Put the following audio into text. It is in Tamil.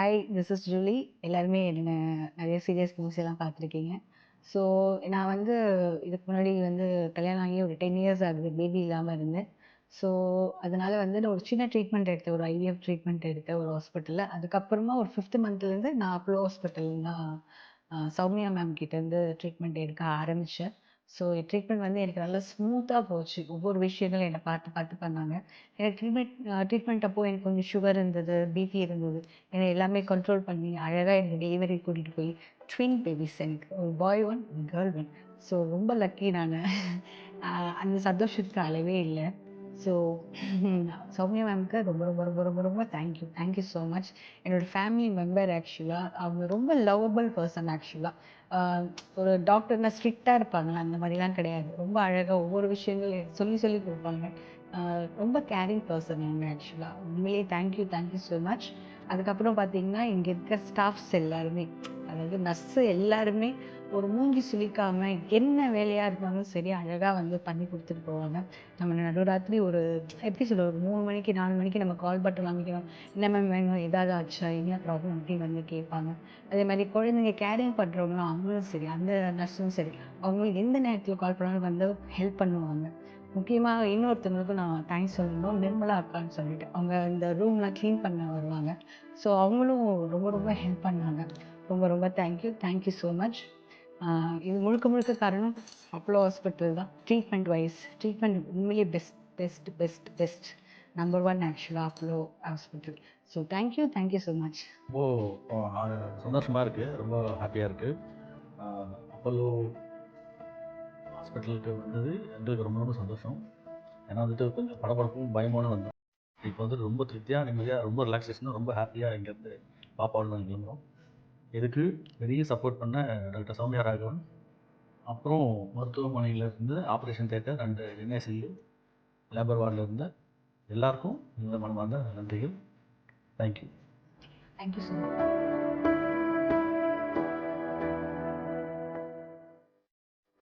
ஹாய் திஸ் இஸ் ஜூலி எல்லாருமே என்ன நிறைய சீரியஸ் மூவிஸ் எல்லாம் பார்த்துருக்கீங்க. ஸோ நான் வந்து இதுக்கு முன்னாடி வந்து கல்யாணம் ஆகி ஒரு டென் இயர்ஸ் ஆகுது பேபி இல்லாமல் இருந்தேன் ஸோ அதனால் வந்து நான் ஒரு சின்ன ட்ரீட்மெண்ட் எடுத்தேன் ஒரு ஐவிஎஃப் ட்ரீட்மெண்ட் எடுத்தேன் ஒரு ஹாஸ்பிட்டலில் அதுக்கப்புறமா ஒரு ஃபிஃப்த் மந்த்லேருந்து நான் அப்போலோ ஹாஸ்பிட்டல் தான் சௌமியா மேம் கிட்டேருந்து ட்ரீட்மெண்ட் எடுக்க ஆரம்பித்தேன் ஸோ ட்ரீட்மெண்ட் வந்து எனக்கு நல்லா ஸ்மூத்தாக போச்சு. ஒவ்வொரு விஷயங்களும் என்னை பார்த்து பார்த்து பண்ணாங்க. எனக்கு ட்ரீட்மெண்ட் ட்ரீட்மெண்ட் அப்போ எனக்கு கொஞ்சம் சுகர் இருந்தது பிபி இருந்தது. என்னை எல்லாமே கண்ட்ரோல் பண்ணி அழகாக எனக்கு டெலிவரி கூட்டிகிட்டு போய் ட்வின் பேபிஸ் எனக்கு ஒரு boy one girl one so ரொம்ப லக்கி நான். அந்த சந்தோஷத்துக்கு அளவே இல்லை. ஸோ சௌமியா மேம்க்கு ரொம்ப ரொம்ப ரொம்ப ரொம்ப ரொம்ப thank you thank you so much என்னோட ஃபேமிலி மெம்பர் ஆக்சுவலாக அவங்க ரொம்ப லவ்வபிள் பர்சன் ஆக்சுவலாக ஒரு டாக்டர்னா ஸ்ட்ரிக்டாக இருப்பாங்க அந்த மாதிரிலாம் கிடையாது. ரொம்ப அழகாக ஒவ்வொரு விஷயங்களும் சொல்லி சொல்லி கொடுப்பாங்க. ரொம்ப கேரிங் பர்சன் அவங்க ஆக்சுவலாக உண்மையிலேயே தேங்க்யூ தேங்க்யூ ஸோ மச் அதுக்கப்புறம் பார்த்தீங்கன்னா இங்கே இருக்க ஸ்டாஃப்ஸ் எல்லாருமே அதாவது நர்ஸு எல்லாருமே ஒரு மூங்கி சுளிக்காமல் என்ன வேலையாக இருந்தாலும் சரி அழகாக வந்து பண்ணி கொடுத்துட்டு போவாங்க. நம்ம நடுராத்திரி ஒரு எப்படி சொல்ல ஒரு மூணு மணிக்கு நாலு மணிக்கு நம்ம கால் பட்டு வாங்கிக்கிறோம். என்ன மேம் வேணும்? ஏதாவது ஆச்சா? என்ன ப்ராப்ளம் அப்படின்னு வந்து கேட்பாங்க. அதே மாதிரி குழந்தைங்க கேரிங் பண்ணுறவங்களும் அவங்களும் சரி அந்த நர்ஸும் சரி அவங்களுக்கு எந்த நேரத்தில் கால் பண்ணாலும் வந்து ஹெல்ப் பண்ணுவாங்க. முக்கியமாக இன்னொருத்தவங்களுக்கும் நான் தேங்க்ஸ் சொல்லணும். நிர்மலா அக்கான்னு சொல்லிட்டு அவங்க இந்த ரூம்லாம் க்ளீன் பண்ண வருவாங்க. ஸோ அவங்களும் ரொம்ப ரொம்ப ஹெல்ப் பண்ணாங்க. ரொம்ப ரொம்ப தேங்க்யூ தேங்க்யூ ஸோ மச் இது முழுக்க முழுக்க காரணம் அப்போலோ ஹாஸ்பிட்டல் தான். ட்ரீட்மெண்ட் வைஸ் ட்ரீட்மெண்ட் உண்மையிலே best best best best number one ஆக்சுவலாக Apollo hospital. So thank you thank you so much oh சந்தோஷமாக இருக்குது ரொம்ப ஹாப்பியாக இருக்குது அப்போலோ ஹாஸ்பிட்டலுக்கு வந்தது எங்களுக்கு ரொம்ப ரொம்ப சந்தோஷம். ஏன்னா வந்துட்டு கொஞ்சம் படபடப்பும் பயமான வந்தோம் இப்போ வந்துட்டு ரொம்ப திருப்தியாக நிம்மதியாக ரொம்ப ரிலாக்ஸேஷனாக ரொம்ப ஹாப்பியாக இங்கேருந்து பாப்பாவில் நாங்கள் கிளம்புறோம். இதுக்கு பெரிய சப்போர்ட் பண்ண டாக்டர் சௌமியா ராகவன். அப்புறம் மருத்துவமனையில் இருந்து operation theatre and NICU labour வார்டில் இருந்த எல்லாருக்கும் இந்த மனமார்ந்த நன்றிகள். Thank you thank you so much